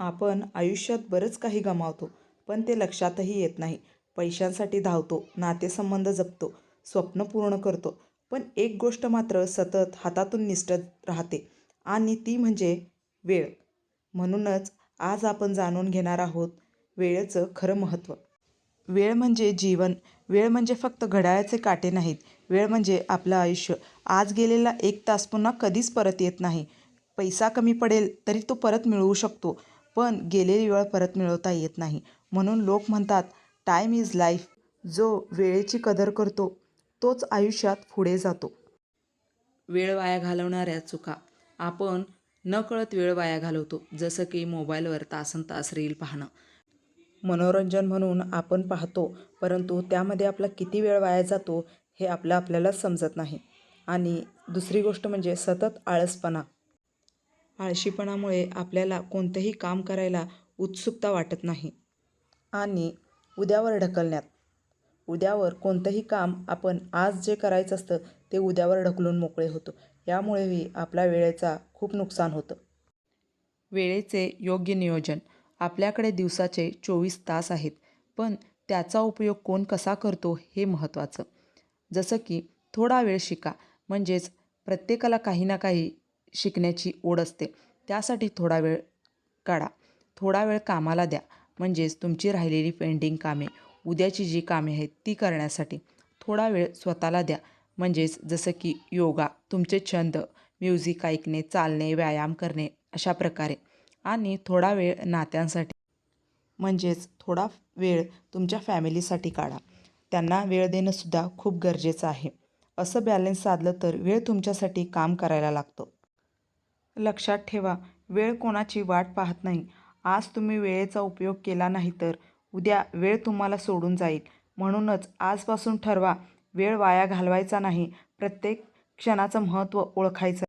आपण आयुष्यात बरंच काही गमावतो पण ते लक्षातही येत नाही. पैशांसाठी धावतो नातेसंबंध जपतो स्वप्न पूर्ण करतो पण एक गोष्ट मात्र सतत हातातून निसटत राहते आणि ती म्हणजे वेळ. म्हणूनच आज आपण जाणून घेणार आहोत वेळेचं खरं महत्त्व. वेळ म्हणजे जीवन. वेळ म्हणजे फक्त घड्याळाचे काटे नाहीत. वेळ म्हणजे आपलं आयुष्य. आज गेलेला एक तास पुन्हा कधीच परत येत नाही. पैसा कमी पडेल तरी तो परत मिळवू शकतो. पण गेलेली वेळ परत मिळवता येत नाही. म्हणून लोक म्हणतात टाईम इज लाईफ जो वेळेची कदर करतो तोच आयुष्यात पुढे जातो. वेळ वाया घालवणाऱ्या चुका. आपण नकळत वेळ वाया घालवतो जसं की मोबाईलवर तासन तास रील पाहणं. मनोरंजन म्हणून आपण पाहतो परंतु त्यामध्ये आपला किती वेळ वाया जातो हे आपलं आपल्याला समजत नाही. आणि दुसरी गोष्ट म्हणजे सतत आळसपणा. आळशीपणामुळे आपल्याला कोणतंही काम करायला उत्सुकता वाटत नाही. आणि उद्यावर ढकलण्यात. उद्यावर कोणतंही काम आपण आज जे करायचं असतं ते उद्यावर ढकलून मोकळे होतो. यामुळेही आपल्या वेळेचा खूप नुकसान होतं. वेळेचे योग्य नियोजन. आपल्याकडे दिवसाचे चोवीस तास आहेत पण त्याचा उपयोग कोण कसा करतो हे महत्त्वाचं. जसं की थोडा वेळ शिका. म्हणजेच प्रत्येकाला काही ना काही शिकण्याची ओढ असते. त्यासाठी थोडा वेळ काढा. थोडा वेळ कामाला द्या. म्हणजेच तुमची राहिलेली पेंडिंग कामे उद्याची जी कामे आहेत ती करण्यासाठी थोडा वेळ स्वतःला द्या. म्हणजेच जसं की योगा तुमचे छंद म्युझिक ऐकणे चालणे व्यायाम करणे अशा प्रकारे. आणि थोडा वेळ नात्यांसाठी. म्हणजेच थोडा वेळ तुमच्या फॅमिलीसाठी काढा. त्यांना वेळ देणंसुद्धा खूप गरजेचं आहे. असं बॅलेन्स साधलं तर वेळ तुमच्यासाठी काम करायला लागतो. लक्षात ठेवा वेळ कोणाची वाट पाहत नाही. आज तुम्ही वेळेचा उपयोग केला नाही तर उद्या वेळ तुम्हाला सोडून जाईल. म्हणूनच आजपासून ठरवा वेळ वाया घालवायचा नाही. प्रत्येक क्षणाचं महत्त्व ओळखायचं.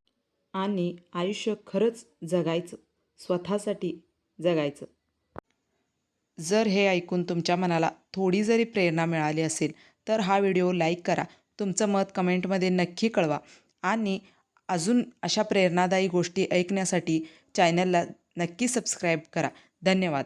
आणि आयुष्य खरंच जगायचं स्वतःसाठी जगायचं. जर हे ऐकून तुमच्या मनाला थोडी जरी प्रेरणा मिळाली असेल तर हा व्हिडिओ लाईक करा. तुमचं मत कमेंटमध्ये नक्की कळवा. आणि अजून अशा प्रेरणादायी गोष्टी ऐकण्यासाठी चॅनलला नक्की सबस्क्राईब करा. धन्यवाद.